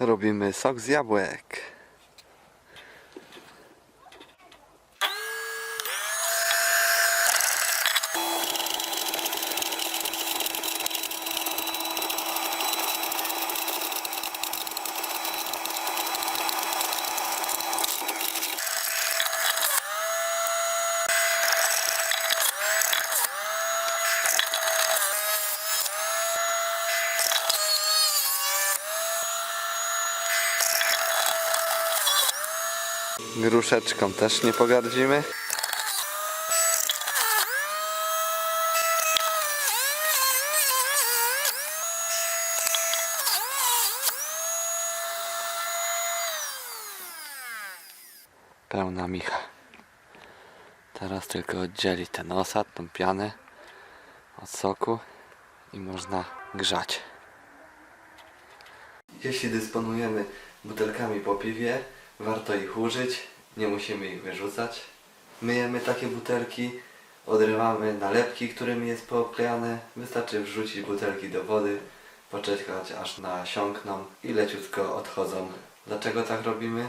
Robimy sok z jabłek. Gruszeczką też nie pogardzimy. Pełna micha. Teraz tylko oddzielić ten osad, tą pianę od soku i można grzać. Jeśli dysponujemy butelkami po piwie, warto ich użyć, nie musimy ich wyrzucać. Myjemy takie butelki, odrywamy nalepki, którymi jest pooklejane. Wystarczy wrzucić butelki do wody, poczekać aż nasiąkną i leciutko odchodzą. Dlaczego tak robimy?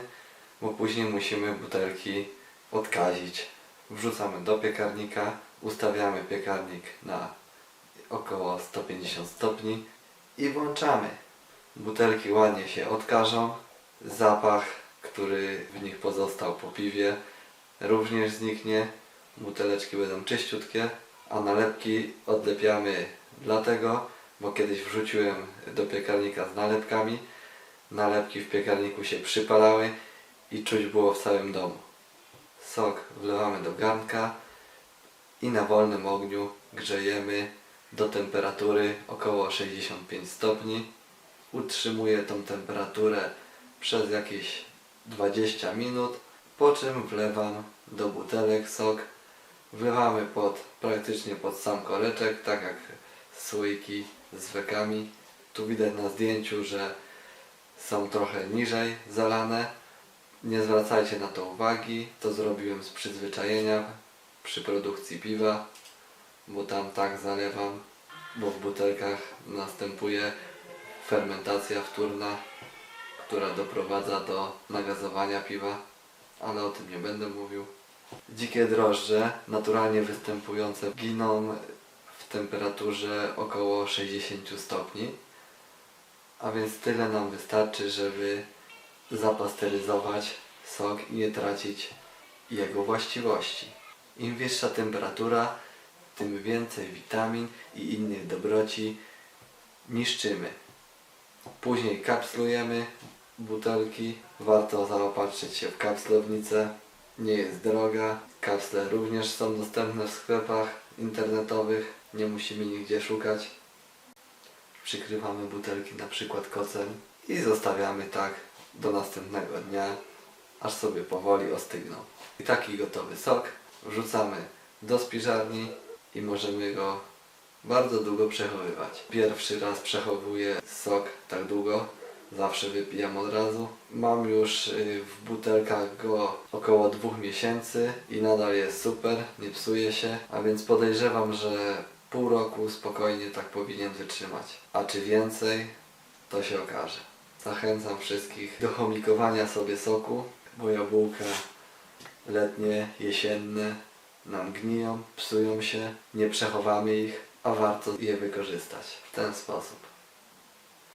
Bo później musimy butelki odkazić. Wrzucamy do piekarnika, ustawiamy piekarnik na około 150 stopni i włączamy. Butelki ładnie się odkażą, zapach, który w nich pozostał po piwie, również zniknie. Buteleczki będą czyściutkie, a nalepki odlepiamy dlatego, bo kiedyś wrzuciłem do piekarnika z nalepkami. Nalepki w piekarniku się przypalały i czuć było w całym domu. Sok wlewamy do garnka i na wolnym ogniu grzejemy do temperatury około 65 stopni. Utrzymuję tą temperaturę przez jakieś 20 minut, po czym wlewam do butelek sok. Wlewamy pod, praktycznie pod sam koreczek, tak jak słoiki z wekami. Tu widać na zdjęciu, że są trochę niżej zalane. Nie zwracajcie na to uwagi, to zrobiłem z przyzwyczajenia przy produkcji piwa, bo tam tak zalewam, bo w butelkach następuje fermentacja wtórna, która doprowadza do nagazowania piwa, ale o tym nie będę mówił. Dzikie drożdże, naturalnie występujące, giną w temperaturze około 60 stopni, a więc tyle nam wystarczy, żeby zapasteryzować sok i nie tracić jego właściwości. Im wyższa temperatura, tym więcej witamin i innych dobroci niszczymy. Później kapslujemy butelki. Warto zaopatrzyć się w kapslownicę. Nie jest droga. Kapsle również są dostępne w sklepach internetowych. Nie musimy nigdzie szukać. Przykrywamy butelki na przykład kocem i zostawiamy tak do następnego dnia, aż sobie powoli ostygną. I taki gotowy sok wrzucamy do spiżarni i możemy go bardzo długo przechowywać. Pierwszy raz przechowuję sok tak długo, zawsze wypijam od razu. Mam już y, w butelkach go około dwóch miesięcy i nadal jest super, nie psuje się, a więc podejrzewam, że pół roku spokojnie tak powinien wytrzymać. A czy więcej, to się okaże. Zachęcam wszystkich do chomikowania sobie soku, bo jabłka letnie, jesienne nam gniją, psują się, nie przechowamy ich, a warto je wykorzystać w ten sposób.